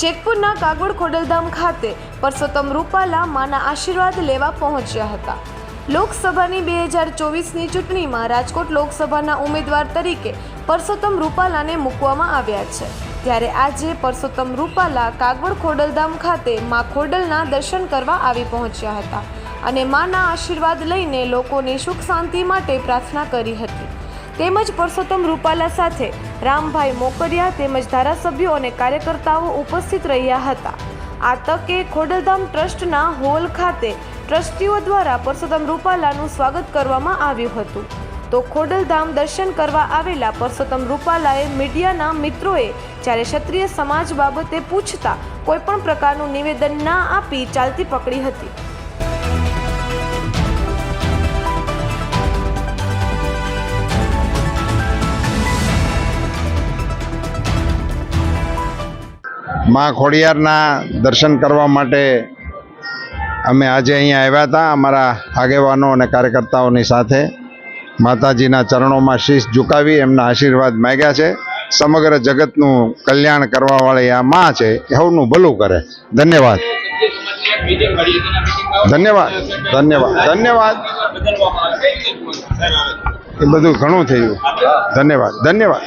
જેતપુરના કાગોડ ખોડલધામ ખાતે પરસોત્તમ રૂપાલા માના આશીર્વાદ લેવા પહોંચ્યા હતા. લોકસભાની બે હજાર ચોવીસની ચૂંટણીમાં રાજકોટ લોકસભાના ઉમેદવાર તરીકે પરસોત્તમ રૂપાલાને મૂકવામાં આવ્યા છે. ત્યારે આજે પરસોત્તમ રૂપાલા કાગોડ ખોડલધામ ખાતે મા ખોડલના દર્શન કરવા આવી પહોંચ્યા હતા અને માના આશીર્વાદ લઈને લોકોની સુખ શાંતિ માટે પ્રાર્થના કરી હતી. તેમજ પરસોત્તમ રૂપાલા સાથે રામભાઈ મોકરિયા તેમજ ધારાસભ્યો અને કાર્યકર્તાઓ ઉપસ્થિત રહ્યા હતા. આ તકે ખોડલધામ ટ્રસ્ટના હોલ ખાતે ટ્રસ્ટીઓ દ્વારા પરસોત્તમ રૂપાલાનું સ્વાગત કરવામાં આવ્યું હતું. તો ખોડલધામ દર્શન કરવા આવેલા પરસોત્તમ રૂપાલાએ મીડિયાના મિત્રોએ જ્યારે ક્ષત્રિય સમાજ બાબતે પૂછતા કોઈપણ પ્રકારનું નિવેદન ના આપી ચાલતી પકડી હતી. માં ખોડિયારના દર્શન કરવા માટે અમે આજે અહીંયા આવ્યા હતા, અમારા આગેવાનો અને કાર્યકર્તાઓની સાથે. માતાજીના ચરણોમાં શીશ ઝુકાવી એમના આશીર્વાદ માગ્યા છે. સમગ્ર જગતનું કલ્યાણ કરવાવાળી આ માં છે એ સૌનું ભલું કરે. ધન્યવાદ. ધન્યવાદ. ધન્યવાદ. ધન્યવાદ. એ બધું ઘણું થયું. ધન્યવાદ. ધન્યવાદ.